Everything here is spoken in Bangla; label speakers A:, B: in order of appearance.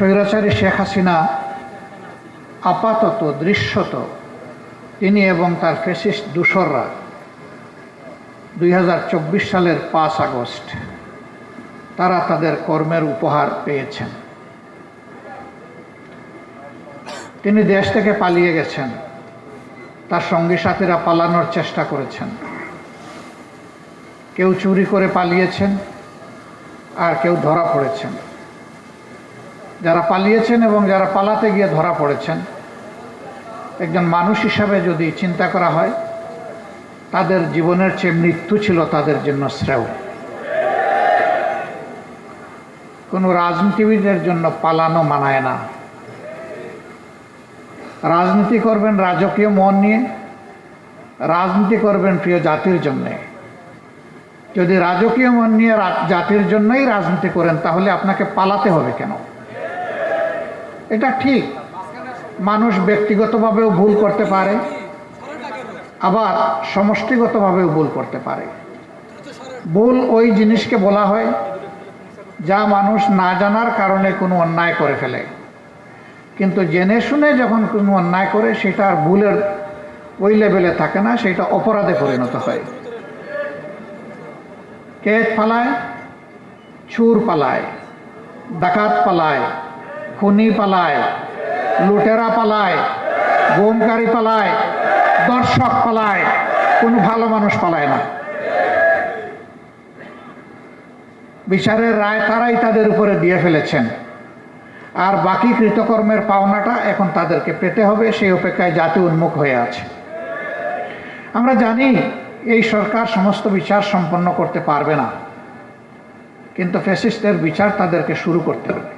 A: স্বৈরাচারী শেখ হাসিনা আপাতত দৃশ্যত তিনি এবং তার ফেসিস্ট দূষররা দুই হাজার চব্বিশ সালের পাঁচ আগস্ট তারা তাদের কর্মের উপহার পেয়েছেন। তিনি দেশ থেকে পালিয়ে গেছেন। তার সঙ্গী সাথীরা পালানোর চেষ্টা করেছেন। কেউ চুরি করে পালিয়েছেন আর কেউ ধরা পড়েছেন। যারা পালিয়েছেন এবং যারা পালাতে গিয়ে ধরা পড়েছেন, একজন মানুষ হিসাবে যদি চিন্তা করা হয়, তাদের জীবনের চেয়ে মৃত্যু ছিল তাদের জন্য শ্রেয়। কোনো রাজনীতিবিদের জন্য পালানো মানায় না। রাজনীতি করবেন রাজকীয় মন নিয়ে, রাজনীতি করবেন প্রিয় জাতির জন্যে। যদি রাজকীয় মন নিয়ে জাতির জন্যই রাজনীতি করেন, তাহলে আপনাকে পালাতে হবে কেন? এটা ঠিক। মানুষ ব্যক্তিগতভাবেও ভুল করতে পারে, আবার সমষ্টিগতভাবেও ভুল করতে পারে। ভুল ওই জিনিসকে বলা হয়, যা মানুষ না জানার কারণে কোনো অন্যায় করে ফেলে। কিন্তু জেনে শুনে যখন কোনো অন্যায় করে, সেটা আর ভুলের ওই লেভেলে থাকে না, সেটা অপরাধে পরিণত হয়। কেত পালায়, চুর পালায়, ডাকাত পালায় খুনি পালায়, লুটেরা পালায়, গোমকারী পালায়, দর্শক পালায়, কোনো ভালো মানুষ পালায় না। বিচারের রায় তারাই তাদের উপরে দিয়ে ফেলেছেন। আর বাকি কৃতকর্মের পাওনাটা এখন তাদেরকে পেতে হবে, সেই অপেক্ষায় জাতি উন্মুখ হয়ে আছে। আমরা জানি এই সরকার সমস্ত বিচার সম্পন্ন করতে পারবে না, কিন্তু ফ্যাসিস্টের বিচার তাদেরকে শুরু করতে হবে।